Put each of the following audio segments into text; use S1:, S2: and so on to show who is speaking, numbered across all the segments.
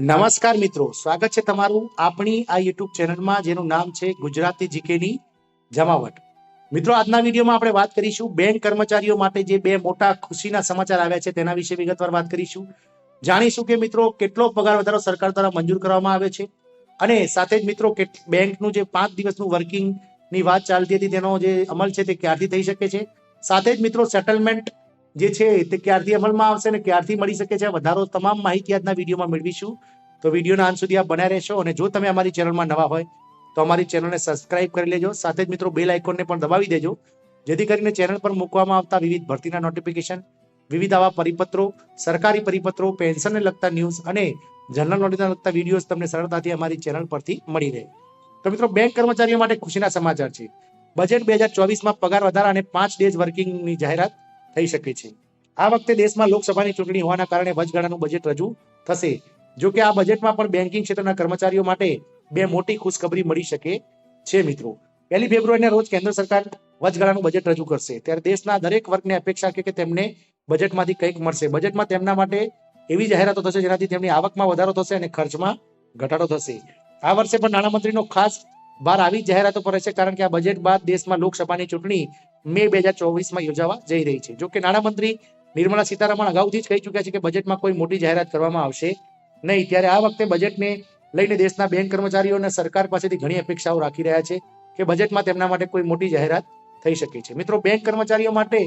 S1: નમસ્કાર મિત્રો, સ્વાગત છે તમારું આપણી આ યુટ્યુબ ચેનલમાં, જેનું નામ છે ગુજરાતી જીકેની જમાવટ. મિત્રો, આજના વિડીયોમાં આપણે વાત કરીશું બેંક કર્મચારીઓ માટે જે બે મોટા ખુશીના સમાચાર આવ્યા છે તેના વિશે વિગતવાર વાત કરીશું. જાણીશું કે મિત્રો, કેટલો પગાર વધારો સરકાર દ્વારા મંજૂર કરવામાં આવે છે અને સાથે જ મિત્રો બેંકનું જે પાંચ દિવસનું વર્કિંગની વાત ચાલતી હતી તેનો જે અમલ છે તે ક્યારથી થઈ શકે છે? સાથે જ મિત્રો સેટલમેન્ટ જે છે તે ક્યારથી અમલમાં આવશે અને ક્યારથી મળી શકે છે, વધારો તમામ માહિતી આજના વિડીયોમાં મેળવીશું. તો વિડીયોના અંત સુધી આપ બન્યા રહેશો અને જો તમે અમારી ચેનલમાં નવા હોય, તો અમારી ચેનલને સબસ્ક્રાઇબ કરી લેજો. સાથે જ મિત્રો બેલ આઇકોનને પણ દબાવી દેજો. જેથી કરીને ચેનલ પર મૂકવામાં આવતા વિવિધ ભરતીના નોટિફિકેશન વિવિધ આવા પરિપત્રો, સરકારી પરિપત્રો, પેન્શનને લગતા ન્યૂઝ અને જનરલ નોલેજને લગતા વિડીયોઝ તમને સરળતાથી અમારી ચેનલ પરથી મળી રહે. તો મિત્રો બેંક કર્મચારીઓ માટે ખુશીના સમાચાર છે. બજેટ બે હજાર ચોવીસમાં પગાર વધારા અને પાંચ ડેઝ વર્કિંગની જાહેરાત થઈ શકે છે. આ વખતે દેશમાં લોકસભાની ચૂંટણી હોવાના કારણે વચગાળાનું બજેટ રજૂ થશે. જો કે આ બજેટમાં પણ બેન્કિંગ ક્ષેત્રના કર્મચારીઓ માટે બે મોટી ખુશખબરી મળી શકે છે મિત્રો. પહેલી ફેબ્રુઆરીના રોજ કેન્દ્ર સરકાર વચગાળાનું બજેટ રજૂ કરશે. ત્યારે દેશના દરેક વર્ગને અપેક્ષા છે કે તેમને બજેટમાંથી કંઈક મળશે. બજેટમાં તેમના માટે એવી જાહેરાતો થશે જેનાથી તેમની આવકમાં વધારો થશે અને ખર્ચમાં ઘટાડો થશે. આ વર્ષે પણ નાણામંત્રીનો ખાસ ભાર આવી જાહેરાતો પર છે કારણ કે આ બજેટ બાદ દેશમાં લોકસભાની ચૂંટણી મે બે હજાર ચોવીસમાં યોજાવા જઈ રહી છે. જો કે નાણામંત્રી નિર્મલા સીતારામન અગાઉથી જ કહી ચૂક્યા છે કે બજેટમાં કોઈ મોટી જાહેરાત કરવામાં આવશે નહીં. ત્યારે આ વખતે બજેટને લઈને દેશના બેંક કર્મચારીઓ અને સરકાર પાસેથી ઘણી અપેક્ષાઓ રાખી રહ્યા છે કે બજેટમાં તેમના માટે કોઈ મોટી જાહેરાત થઈ શકે છે. મિત્રો, બેંક કર્મચારીઓ માટે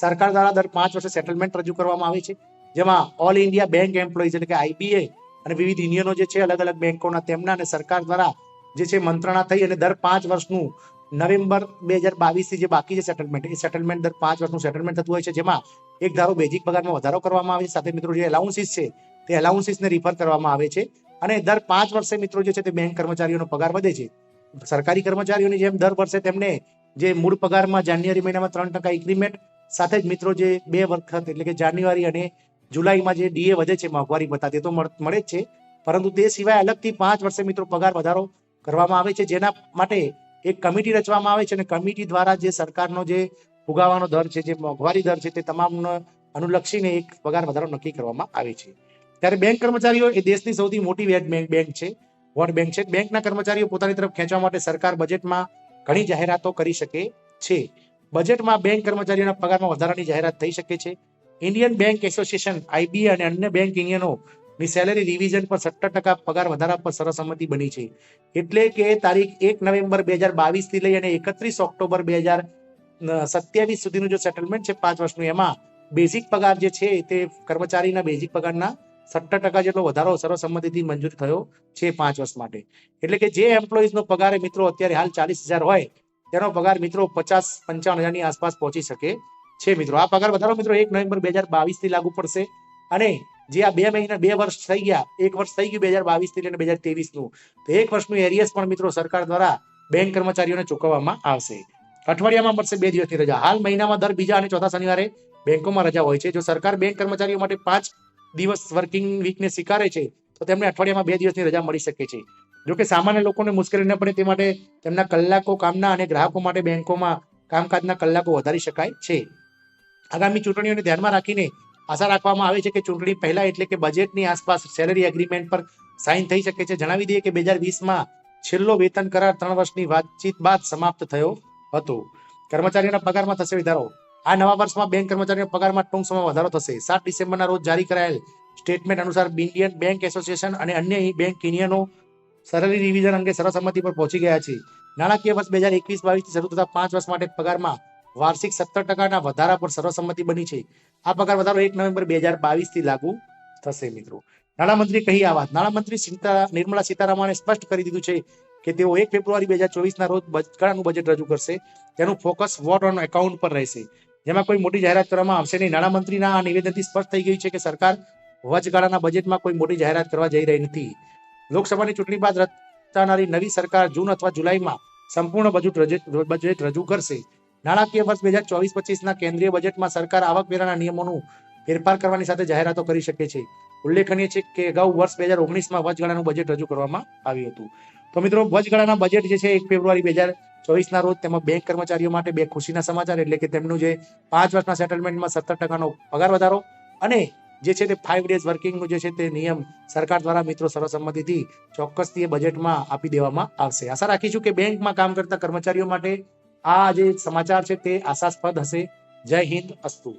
S1: સરકાર દ્વારા દર પાંચ વર્ષે સેટલમેન્ટ રજૂ કરવામાં આવે છે, જેમાં ઓલ ઇન્ડિયા બેંક એમ્પ્લોઈઝ એટલે કે આઈબીએ અને વિવિધ યુનિયનો જે છે અલગ અલગ બેંકોના તેમના અને સરકાર દ્વારા જે છે મંત્રણા થઈ અને દર પાંચ વર્ષનું નવેમ્બર બે હજાર બાવીસથી જે બાકી છે સેટલમેન્ટ એ સેટલમેન્ટ દર પાંચ વર્ષનું સેટલમેન્ટ થતું હોય છે, જેમાં એક ધારો બેઝિક પગારમાં વધારો કરવામાં આવે છે, સાથે મિત્રો જે એલાઉન્સીસ છે, તે એલાઉન્સીસને રિફર કરવામાં આવે છે અને દર પાંચ વર્ષે મિત્રો જે છે તે બેંક કર્મચારીઓનો પગાર વધે છે. સરકારી કર્મચારીઓની જેમ દર વર્ષે તેમને જે મૂળ પગારમાં જાન્યુઆરી મહિનામાં ત્રણ ટકા ઇન્ક્રીમેન્ટ સાથે જ મિત્રો જે બે વખત એટલે કે જાન્યુઆરી અને જુલાઈમાં જે ડીએ વધે છે, મોંઘવારી બતા તે તો મળે જ છે. પરંતુ તે સિવાય અલગથી પાંચ વર્ષે મિત્રો પગાર વધારો કરવામાં આવે છે, જેના માટે એક કમિટી રચવામાં આવે છે અને કમિટી દ્વારા જે સરકારનો જે ફુગાવાનો દર છે, જે મોંઘવારી દર છે, તે તમામને અનુલક્ષીને એક પગાર વધારો નક્કી કરવામાં આવે છે. ત્યારે બેંક કર્મચારીઓ એ દેશની સૌથી મોટી બેંક બેંક છે, વોટ બેંક છે. બેંકના કર્મચારીઓ પોતાની તરફ ખેંચવા માટે સરકાર બજેટમાં ઘણી જાહેરાતો કરી શકે છે. બજેટમાં બેંક કર્મચારીઓના પગારમાં વધારાની જાહેરાત થઈ શકે છે. ઇન્ડિયન બેંક એસોસિએશન આઈબીએ અને અન્ય બેંક યુનિયનો ની સેલેરી રિવિઝન પર સત્તર ટકા પગાર વધારા પર સર્વસંમતિ બની છે. એટલે કે તારીખ એક નવેમ્બર બે હજાર બાવીસથી લઈ અને એકત્રીસ ઓક્ટોબર બે હજાર સત્યાવીસ સુધીનું જો સેટલમેન્ટ છે પાંચ વર્ષનું, એમાં બેઝિક પગાર જે છે તે કર્મચારીના બેઝિક પગારના સત્તર ટકા જેટલો વધારો સર્વસંમતિથી મંજૂર થયો છે પાંચ વર્ષ માટે. એટલે કે જે એમ્પ્લોઈઝનો પગાર મિત્રો અત્યારે હાલ ચાલીસ હજાર હોય, તેનો પગાર મિત્રો પચાસ પંચાવન હજારની આસપાસ પહોંચી શકે છે મિત્રો. આ પગાર વધારો મિત્રો એક નવેમ્બર બે હજાર બાવીસથી લાગુ પડશે અને જે આ બે મહિના, બે વર્ષ થઈ ગયા, એક વર્ષ થઈ ગયું બે હજાર બાવીસથી લઈને બે હજાર ત્રેવીસનું તો એક વર્ષનું એરિયસ પણ મિત્રો સરકાર દ્વારા બેંક કર્મચારીઓને ચૂકવવામાં આવશે. અઠવાડિયામાં મળશે બે દિવસની રજા. હાલ મહિનામાં દર બીજા અને ચોથા શનિવારે બેંકોમાં રજા હોય છે. જો સરકાર બેંક કર્મચારીઓ માટે પાંચ દિવસ વર્કિંગ વીકને સ્વીકારે છે, તો તેમને અઠવાડિયામાં બે દિવસની રજા મળી શકે છે. જો કે સામાન્ય લોકોને મુશ્કેલી ન પડે તે માટે તેમના કલાકો કામના અને ગ્રાહકો માટે બેંકોમાં કામકાજના કલાકો વધારી શકાય છે. આગામી ચૂંટણીઓને ધ્યાનમાં રાખીને આશા રાખવામાં આવે છે કે ચૂંટણી પહેલા એટલે કે બજેટની આસપાસ સેલરી એગ્રીમેન્ટ પર સાઇન થઈ શકે છે. જણાવી દઈએ કે બે હજાર વીસમાં છેલ્લો વેતન કરાર ત્રણ વર્ષની વાતચીત બાદ સમાપ્ત થયો હતો. કર્મચારીઓના પગારમાં થશે વધારો. આ નવા વર્ષમાં બેંક કર્મચારીઓના પગારમાં ટૂંક સમયમાં વધારો થશે. સાત ડિસેમ્બરના રોજ જારી કરાયેલ સ્ટેટમેન્ટ અનુસાર ઇન્ડિયન બેંક એસોસિએશન અને અન્ય બેંક યુનિયનો સેલરી રિવિઝન અંગે સર્વસંમતિ પર પહોંચી ગયા છે. નાણાકીય વર્ષ બે હજાર એકવીસ બાવીસથી શરૂ થતા પાંચ વર્ષ માટે પગારમાં વાર્ષિક સત્તર ટકાના વધારા પર સર્વસંમતિ બની છે. આ પગાર વધારો એક નવેમ્બર બે હજાર બાવીસથી લાગુ થશે મિત્રો. નાણામંત્રી કહી આ વાત. નાણામંત્રી નિર્મલા સીતારામને સ્પષ્ટ કરી દીધું છે કે તેઓ એક ફેબ્રુઆરી બે હજાર ચોવીસના રોજ બજગાળાનું બજેટ રજૂ કરશે. તેનું ફોકસ વોટ ઓન એકાઉન્ટ પર રહેશે. જેમાં કોઈ મોટી જાહેરાત કરવામાં આવશે નહીં. નાણામંત્રીના આ નિવેદનથી સ્પષ્ટ થઈ ગયું છે કે સરકાર વચગાળાના બજેટમાં કોઈ મોટી જાહેરાત કરવા જઈ રહી નથી. લોકસભાની ચૂંટણી બાદ રચાનારી નવી સરકાર જૂન અથવા જુલાઈમાં સંપૂર્ણ બજેટ બજેટ રજૂ કરશે. નાણાકીય વર્ષ બે હજાર ચોવીસ પચીસના કેન્દ્રીય બજેટમાં સરકાર આવકવેરાના નિયમોનું ફેરફાર કરવાની સાથે જાહેરાતો કરી શકે છે. ઉલ્લેખનીય છે કે અગાઉ વર્ષ બે હજાર ઓગણીસમાં વચગાળાનું બજેટ રજૂ કરવામાં આવ્યું હતું. તો મિત્રો વચગાળાના બજેટ જે છે એક ફેબ્રુઆરી બે હજાર ચોવીસના રોજ તેમાં બેંક કર્મચારીઓ માટે બે ખુશીના સમાચાર, એટલે કે તેમનું જે પાંચ વર્ષના સેટલમેન્ટમાં સત્તર ટકાનો પગાર વધારો અને જે છે તે ફાઈવ ડેઝ વર્કિંગનું જે છે તે નિયમ સરકાર દ્વારા મિત્રો સર્વસંમતિથી ચોક્કસથી બજેટમાં આપી દેવામાં આવશે. આશા રાખીશું કે બેંકમાં કામ કરતા કર્મચારીઓ માટે આ જે સમાચાર છે તે આશાસ્પદ હશે. જય હિન્દ અસ્તુ.